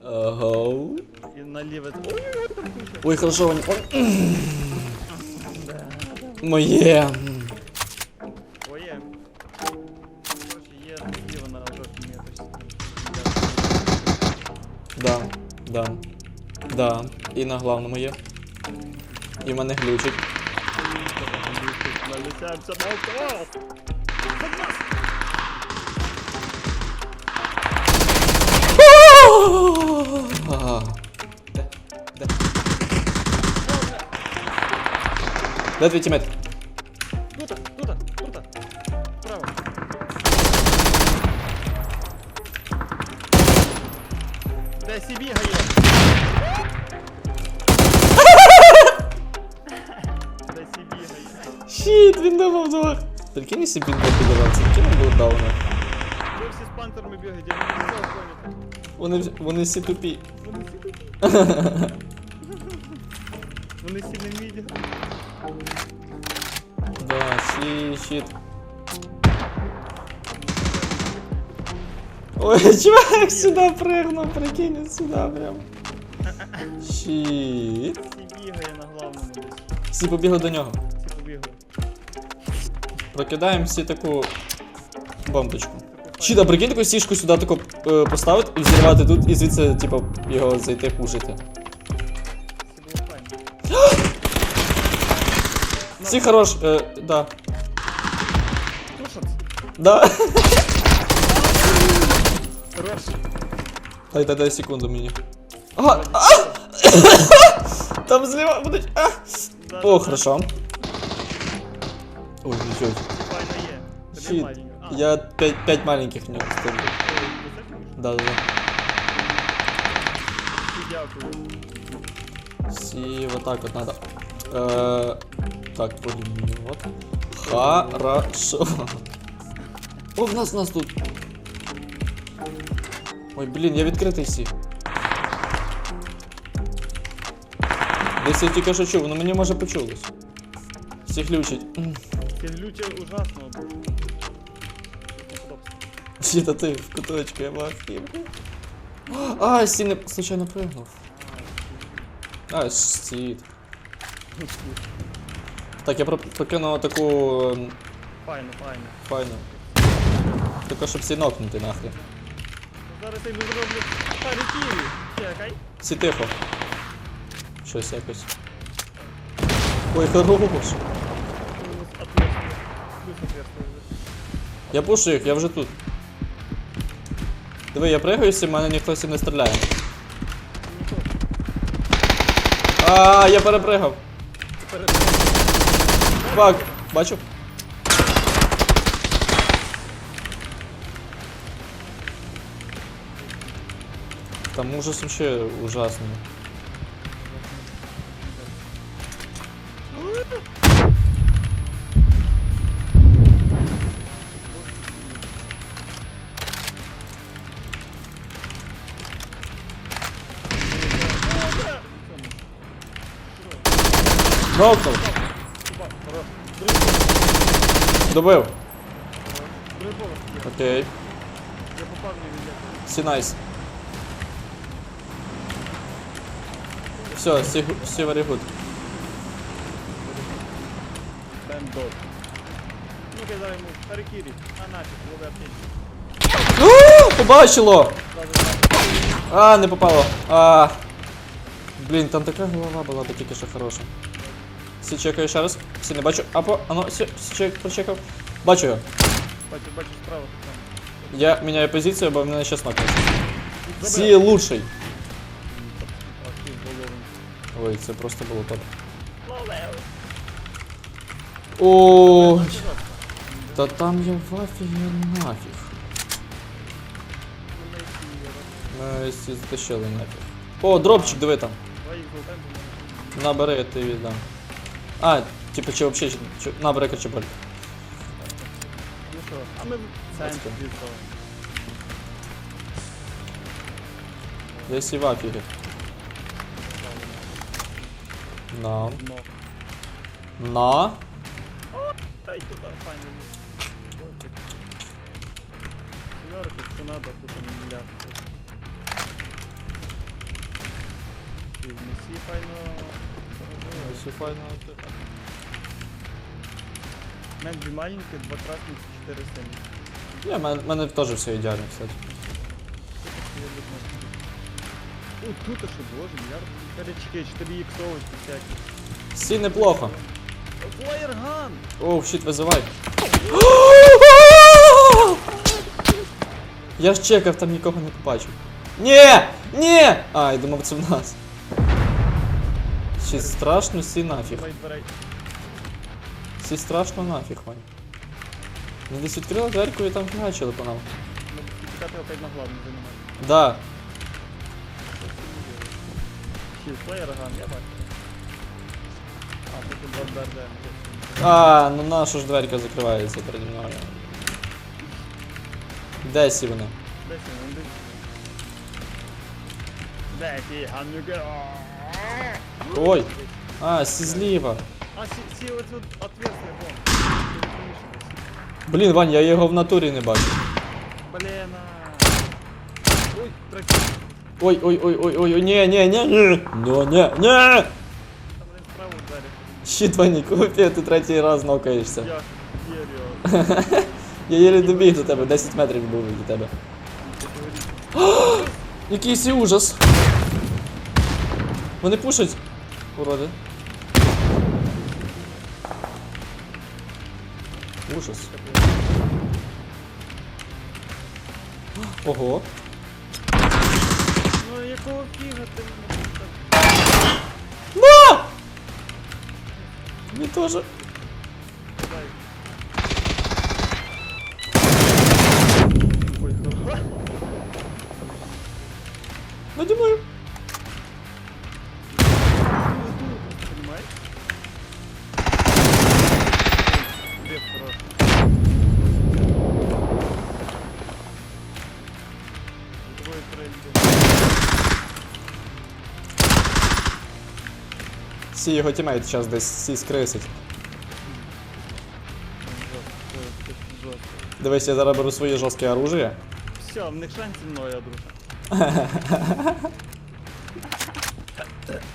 Ой-ой-ой, там куча. Ой, хорошо, Ваня. Ой. Да. Моє. Ой. Да, да. Да. І на главному є. І в мене глючить. Де? Де твій тімет? Тут, тут, тут. Право. Де сі бігає? Де сі бігає? Щит, він думав двох. Прикинь, якщо б він не підірвався, прикинь, він був дауна. Ви всі з пантерами бігають, я не можу поняти. Вони, вс- вони всі тупі. Вони всі такі. Вони всі не вміють. Да, щит, щит. Ой, чувак сюди пригнув, прикинь, сюди прям. Щит. Всі бігає на главному десь. Всі побігли до нього. Всі побігли. Прокидаємо всі таку бомбочку. Щит, а прикинь таку сішку сюди таку е, поставити і взірвати тут і звідси, типу, його зайти пушити. Всі було файно. Всі хорош, е, да. Ну що це? Да. Хорош. Дай, дай, дай секунду мені. Ага, а! Там зліва будуть. А! Да, О, да, хорошо. Ой, нічого. Файно є. Тобі Щит. маленько. А, Я 5, 5 маленьких в нього ставлю. ой, це ти? Да, да, да. Всі вот так вот надо. Э, так, пулемет. Хорошо. О, в нас, нас тут. Ой, блін, я відкритий всі. Десь я тільки що чув, воно мені може почулось. Всі глючить. М, Ці ужасно. А ти в куточку, я бачу. А, сі не случайно пригнув. А, щит. Так, я прокинув таку ем, Файно, файно. Тільки щоб всі нокнути нахрен. Зараз я зроблю харикірі. Чекай. Всі тихо. Щось якось. Ой, хорош. Я пушу їх, я вже тут. Диви, я пригаюся, в мене ніхто всі не стріляє. А, я перепригав. Фак, бачу. Там ужас вообще ужасный. Нокнув. Добив. Окей. Я попав. Всі найс. Все, всі, всі very good. Ну-ка зараз йому харикірі. А нафіг. Побачило! А, не попало. А. Блін, там така голова була би тільки що хороша. Всі чекаю ще раз. Всі не бачу. Апо, ано, всі, всі чек, прочекав. Бачу його. Бачу, бачу справа. Я міняю позицію, бо мене смакне. Забив. Всі лучший. Ти. Ой, це просто було топ. Ой, та там я в афігі нафіг. Ми всі затащили нафіг. О, дропчик, диви там. Набери, я тобі віддам. А, типу, чи вообще, чи, набери качеболь. Ну що, а ми в центрі Бачите. дійсно. Я сі в афігі. На. Дно. На. Та й туди, файно. Сімерки, що надо, тут не мільярд. Несі файно. Все файно. Мен дві маленькі, два красних, чотири сині. Ні, в мене, в мене теж все ідеально, кстати. О, тут а що, боже, мільярд. Перечки, 4 іксовочки всякі. Всі неплохо. Флаєрган! Оу, щит, визивай. Я ж чекав, там нікого не побачив. Ні! Ні! А, я думав, це в нас. Всі страшно, всі нафіг. Всі страшно нафіг, Вань. Вони десь відкрили дверку і там фігачили по нам. Ну, тікати опять на главну займати. Да. Флаєрган, я бачу. А, тут два дверде. А, ну наша ж дверка закривається переді мною. Де сі вони? Десь він, він Де ті гамнюки? Ой! А, сі зліва. А, сі, оце отверстие, вон. Блін, Вань, я його в натурі не бачу. Блін. Ой, трохи. Ой, ой, ой, ой, ой, ой, ні, ні, ні, ні, ну, ні, ні. Там блін. Щит, Вані, копія, ти третій раз нокаєшся. Я вірю. Я єлі добіг до тебе, 10 метрів був від тебе. Якийсь ужас. Вони пушать. Уроди. Ужас. Ого. Ну якого фіга ти мене так? На! Мені теж. Ой, хорошо. Наді Всі його тімейт зараз десь всі скрисить. Дивись, я зараз беру своє жорстке оружие. Все, в них шансів мною, друже.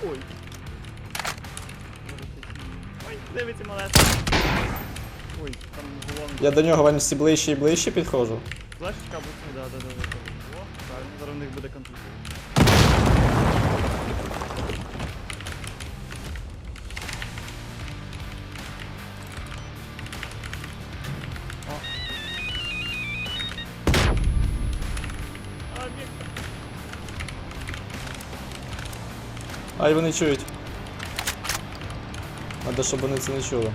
Ой. Ой, дивіться монета. Ой, там головне. Я до нього Вань, всі ближче і ближче підходжу. Флешечка буде, да, да, да. О, правильно, зараз в них буде конфлікт. Ай, вони чують. Треба, щоб вони це не чули.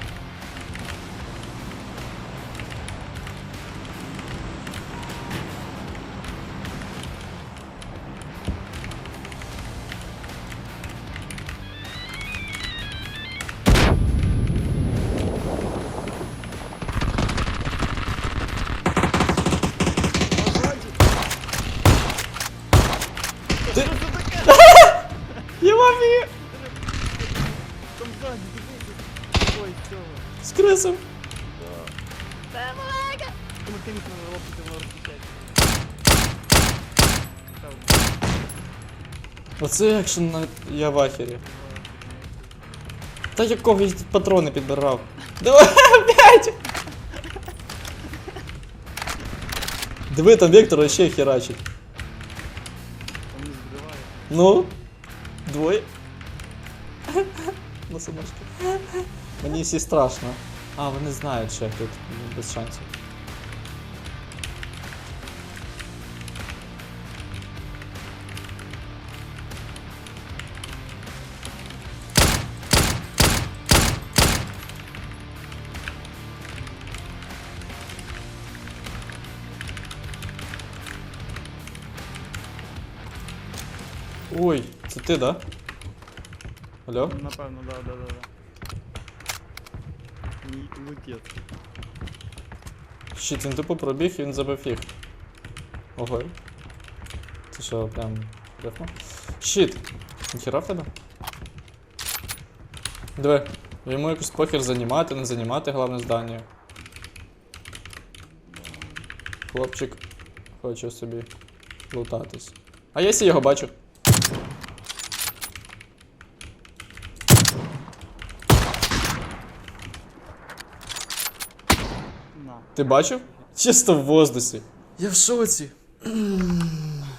Цього. Скрисив! Тому кинь на лопати, воно розпочать. Оце екшен на... я в ахері. Та якого я тут патрони підбирав? Давай, блядь! Диви, там Вектор ще херачить. Он не збиває. Ну? Двоє? Ну, самочки. Мені всі страшно. А, вони знають, що я тут ну, без шансів. Ой, це ти, да? Алло? Напевно, да, да, да, да. Лутєт. Щит, він тупо пробіг і він забив їх. Ого. Це що, прям легко? Щит! Ніхера в тебе? Диви, йому якось похер займати, не займати головне здання. Хлопчик хоче собі лутатись. А я сі його бачу. На. Ти бачив? Чисто в воздусі. Я в шоці.